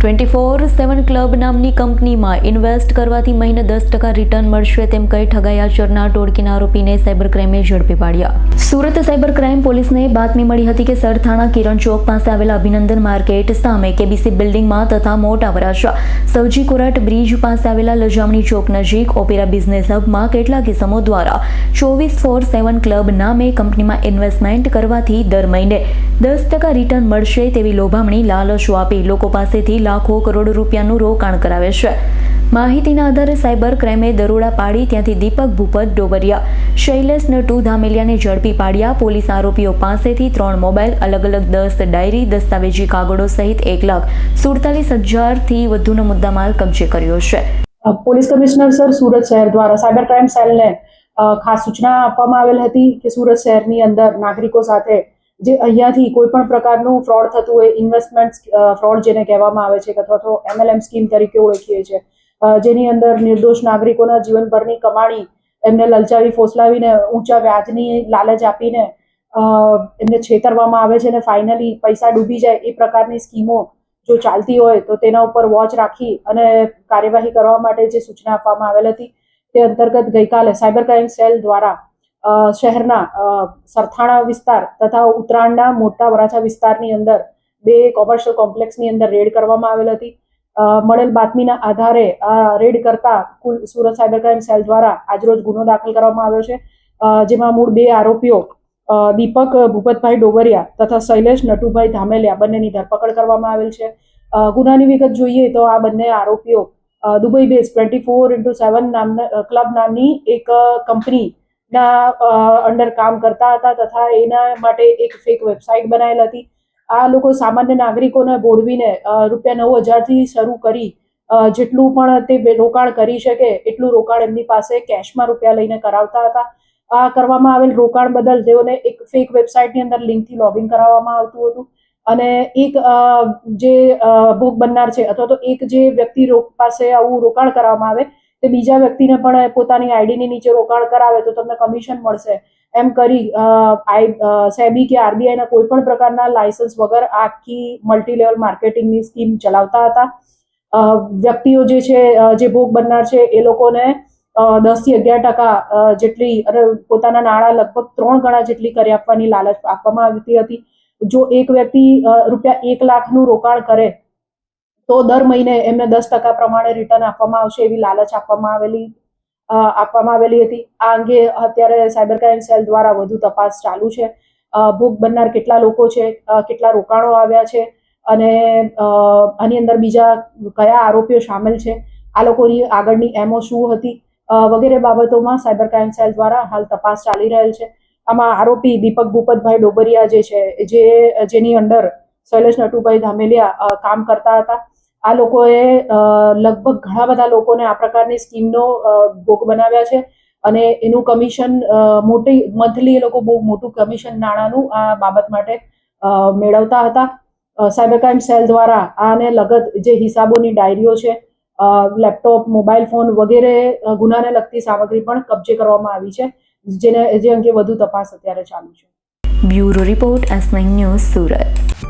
Twenty four seven club નામની કંપનીમાં invest કરવાથી મહિને દસ ટકા રિટર્ન મળશે તેમ કહી ઠગાઈ આચરનાર ટોળકીના આરોપીને સાયબર ક્રાઇમે ઝડપી પાડ્યા. સુરત સાયબર ક્રાઇમ પોલીસને બાતમી મળી હતી કે સરથાણા કિરણ ચોક પાસે આવેલા અભિનંદન માર્કેટ સામે કેબીસી બિલ્ડિંગમાં તથા મોટા વરાછા સૌજી કોરાટ બ્રિજ પાસે આવેલા લજામણી ચોક નજીક ઓપેરા બિઝનેસ હબમાં કેટલાક કિસમો દ્વારા ચોવીસ ફોર સેવન ક્લબ નામે કંપનીમાં ઇન્વેસ્ટમેન્ટ કરવાથી દર મહિને દસ ટકા રિટર્ન મળશે તેવી લોભામણી લાલચો આપી લોકો પાસેથી લાખો કરોડો રૂપિયાનું રોકાણ કરાવે છે. માહિતીના આધારે સાયબર ક્રાઇમે દરોડા પાડી ત્યાંથી દીપક ભૂપત ડોબરિયા, શૈલેષ નટુ ધામેલિયાને ઝડપી પાડ્યા. પોલીસ આરોપીઓ પાસેથી ત્રણ મોબાઈલ અલગ અલગ દસ ડાયરી, દસ્તાવેજી કાગળો સહિત એક લાખ સુડતાલીસ હજારથી વધુનો મુદ્દામાલ કબજે કર્યો છે. પોલીસ કમિશનર સર, સુરત શહેર દ્વારા સાયબર ક્રાઇમ સેલને ખાસ સૂચના આપવામાં આવેલ હતી કે સુરત શહેરની અંદર નાગરિકો સાથે જે અહીંયાથી કોઈ પણ પ્રકારનું ફ્રોડ થતું હોય ઇન્વેસ્ટમેન્ટ ફ્રોડ જેને કહેવામાં આવે છે, અથવા તો એમએલએમ સ્કીમ તરીકે ઓળખીએ છીએ જેની અંદર નિર્દોષ નાગરિકોના જીવનભરની કમાણી એમને લલચાવી, ફોસલાવીને, ઊંચા વ્યાજની લાલચ આપીને એમને છેતરવામાં આવે છે અને ફાઇનલી પૈસા ડૂબી જાય એ પ્રકારની સ્કીમો જો ચાલતી હોય તો તેના ઉપર વોચ રાખી અને કાર્યવાહી કરવા માટે જે સૂચના આપવામાં આવેલ હતી તે અંતર્ગત ગઈકાલે સાયબર ક્રાઇમ સેલ દ્વારા શહેરના સરથાણા વિસ્તાર તથા ઉત્તરાયણના મોટા વરાછા વિસ્તારની અંદર બે કોમર્શિયલ કોમ્પ્લેક્સની અંદર રેડ કરવામાં આવેલ હતી. મળેલ બાતમીના આધારે આ રેડ કરતા કુલ સુરત સાયબર ક્રાઇમ સેલ દ્વારા આજરોજ ગુનો દાખલ કરવામાં આવ્યો છે. જેમાં મૂળ બે આરોપીઓ દીપક ભૂપતભાઈ ડોબરિયા તથા શૈલેષ નટુભાઈ ધામેલિયા બંનેની ધરપકડ કરવામાં આવેલ છે. ગુનાની વિગત જોઈએ તો આ બંને આરોપીઓ Dubai base twenty four into seven નામના ક્લબ નામની એક કંપનીના અંડર કામ કરતા હતા તથા એના માટે એક ફેક વેબસાઇટ બનાવેલ હતી. આ લોકો સામાન્ય નાગરિકોને ભોળવીને રૂપિયા નવ હજારથી શરૂ કરી જેટલું પણ તે રોકાણ કરી શકે, એટલું રોકાણ એમની પાસે કેશમાં રૂપિયા લઈને કરાવતા હતા. આ કરવામાં આવેલ રોકાણ બદલ તેઓને એક ફેક વેબસાઇટની અંદર લિંકથી લોગિન કરાવવામાં આવતું હતું. અને એક જે ભોગ બનનાર છે અથવા તો એક જે વ્યક્તિ પાસે આવું રોકાણ કરવામાં આવે તે બીજા વ્યક્તિને પણ પોતાની આઈડીની નીચે રોકાણ કરાવે તો તમને કમિશન મળશે. એમ કરી સેબી કે આરબીઆઈના કોઈ પણ પ્રકારના લાયસન્સ વગર આખી મલ્ટી લેવલ માર્કેટિંગની સ્કીમ ચલાવતા હતા. વ્યક્તિઓ જે છે જે ભોગ બનનાર છે, એ લોકોને દસથી અગિયાર ટકા જેટલી પોતાના નાણાં લગભગ ત્રણ ગણા જેટલી કરી આપવાની લાલચ આપવામાં આવતી હતી. જો એક વ્યક્તિ રૂપિયા એક લાખનું રોકાણ કરે તો દર મહિને એમને દસ ટકા પ્રમાણે રિટર્ન આપવામાં આવશે એવી લાલચ આપવામાં આવેલી આપવામાં આવેલી હતી. આ અંગે અત્યારે સાયબર ક્રાઇમ સેલ દ્વારા વધુ તપાસ ચાલુ છે. ભૂખ બનનાર કેટલા લોકો છે કેટલા રોકાણો આવ્યા છે, અને આની અંદર બીજા કયા આરોપીઓ સામેલ છે, આ લોકોની આગળની એમઓ શું હતી વગેરે બાબતોમાં સાયબર ક્રાઇમ સેલ દ્વારા હાલ તપાસ ચાલી રહેલ છે. આમાં આરોપી દીપક ભૂપતભાઈ ડોબરિયા જે છે, જે, જેની અંદર શૈલેષ નટુભાઈ ધામેલિયા કામ કરતા હતા. આ લોકોએ લગભગ ઘણા બધા લોકોને આ પ્રકારની સ્કીમનો ભોગ બનાવ્યા છે અને એનું કમિશન મોટી, મંથલી એ લોકો બહુ મોટું કમિશન નાણાંનું આ બાબત માટે મેળવતા હતા. સાયબર ક્રાઇમ સેલ દ્વારા આને લગત જે હિસાબોની ડાયરીઓ છે લેપટોપ, મોબાઈલ ફોન વગેરે ગુનાને લગતી સામગ્રી પણ કબજે કરવામાં આવી છે, જેને, જે અંગે વધુ તપાસ અત્યારે ચાલુ છે. Bureau report S news Surat.